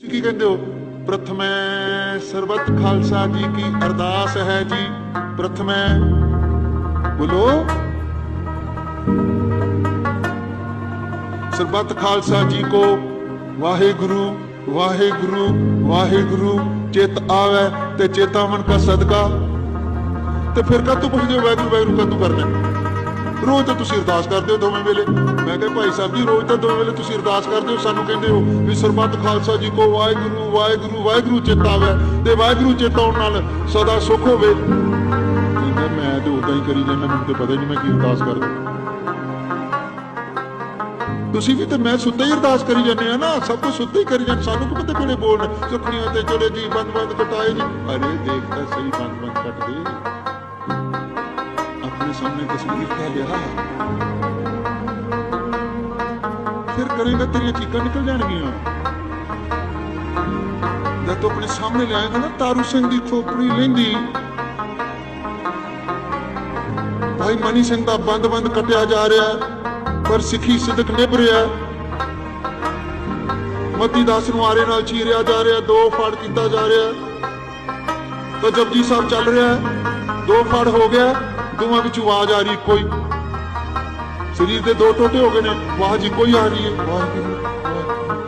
ਤੁਸੀਂ ਕੀ ਕਹਿੰਦੇ ਹੋ? ਪ੍ਰਥਮੇ ਸਰਬਤ ਖਾਲਸਾ ਜੀ ਕੀ ਅਰਦਾਸ ਹੈ ਜੀ? ਪ੍ਰਥਮੇ ਬੋਲੋ। ਸਰਬਤ ਖਾਲਸਾ ਜੀ ਕੋ ਵਾਹਿਗੁਰੂ ਵਾਹਿਗੁਰੂ ਵਾਹਿਗੁਰੂ, ਚਿਤ ਆਵੇ ਤੇ ਚੇਤਾਵਨ ਕਾ ਸਦਕਾ। ਤੇ ਫਿਰ ਕਾ ਤੂੰ ਪੁੱਛਦੇ ਹੋ ਵਾਹਿਗੁਰੂ ਵਾਹਿਗੁਰੂ ਕਾ ਤੂੰ ਕਰਨਾ ਰੋਜ਼ ਤਾਂ ਤੁਸੀਂ ਅਰਦਾਸ ਕਰਦੇ ਹੋ ਦੋਵੇਂ ਵੇਲੇ। ਮੈਂ ਕਿਹਾ ਭਾਈ ਸਾਹਿਬ ਜੀ, ਰੋਜ਼ ਤਾਂ ਦੋਵੇਂ ਵੇਲੇ ਤੁਸੀਂ ਅਰਦਾਸ ਕਰਦੇ ਹੋ, ਸਾਨੂੰ ਕਹਿੰਦੇ ਹੋ ਵੀ ਸਰਬੱਤ ਖਾਲਸਾ ਜੀ ਕੋ ਵਾਹਿਗੁਰੂ ਵਾਹਿਗੁਰੂ ਵਾਹਿਗੁਰੂ ਚੇਤਾ ਆਵੇ ਤੇ ਵਾਹਿਗੁਰੂ ਚੇਤਾ ਆਉਣ ਨਾਲ ਸਦਾ ਸੁਖ ਹੋਵੇ। ਕਹਿੰਦਾ ਮੈਂ ਤੇ ਉਦਾਂ ਹੀ ਕਰੀ ਜਾਂਦਾ, ਮੈਨੂੰ ਤੇ ਪਤਾ ਹੀ ਨਹੀਂ ਮੈਂ ਕੀ ਅਰਦਾਸ ਕਰਦਾ। ਤੁਸੀਂ ਵੀ ਤੇ ਮੈਂ ਸੁੱਤੇ ਹੀ ਅਰਦਾਸ ਕਰੀ ਜਾਂਦੇ ਆ ਨਾ, ਸਭ ਕੁਝ ਸੁੱਤੇ ਹੀ ਕਰੀ ਜਾਂਦੇ, ਸਾਨੂੰ ਕਿ ਪਤਾ ਕਿਹੜੇ ਬੋਲਣ? ਸੁਖਣੀਆਂ ਤੇ ਚਲੇ ਜੀ ਬੰਦ ਬੰਦ ਕਟਾਏ ਜੀ। ਅਰੇ ਦੇਖ ਤਾਂ ਸਹੀ ਬੰਦ ਬੰਦ ਕੱਟ ਦੇ ਆਪਣੇ ਸਾਹਮਣੇ ਤਸਵੀਰ ਕਹਿ ਲਿਆ ਫਿਰ ਕਰੇਗਾ ਤੇਰੀਆਂ ਚੀਕਾਂ ਨਿਕਲ ਜਾਣਗੀਆਂ। ਜਦ ਤੂੰ ਆਪਣੇ ਸਾਹਮਣੇ ਲਿਆਏਗਾ ਨਾ, ਤਾਰੂ ਸਿੰਘ ਦੀ ਖੋਪੜੀ ਲੈਂਦੀ। ਭਾਈ ਮਨੀ ਸਿੰਘ ਦਾ ਬੰਦ ਬੰਦ ਕੱਟਿਆ ਜਾ ਰਿਹਾ ਪਰ ਸਿੱਖੀ ਸਿੱਧਕ ਨਿਭ ਰਿਹਾ ਮਤੀ ਦਾਸ ਨੂੰ ਆਰੇ ਨਾਲ ਚੀਰਿਆ ਜਾ ਰਿਹਾ ਦੋ ਫੜ ਕੀਤਾ ਜਾ ਰਿਹਾ ਤਾਂ ਜਪਜੀ ਸਾਹਿਬ ਚੱਲ ਰਿਹਾ ਦੋ ਫੜ ਹੋ ਗਿਆ ਦੋਵਾਂ ਵਿੱਚ ਆਵਾਜ਼ ਆ ਰਹੀ, ਕੋਈ। ਸਰੀਰ ਦੇ ਦੋ ਟੋਟੇ ਹੋ ਗਏ ਨੇ, ਆਵਾਜ਼ ਇੱਕੋ ਹੀ ਆ ਰਹੀ ਹੈ। ਵਾਹਿਗੁਰੂ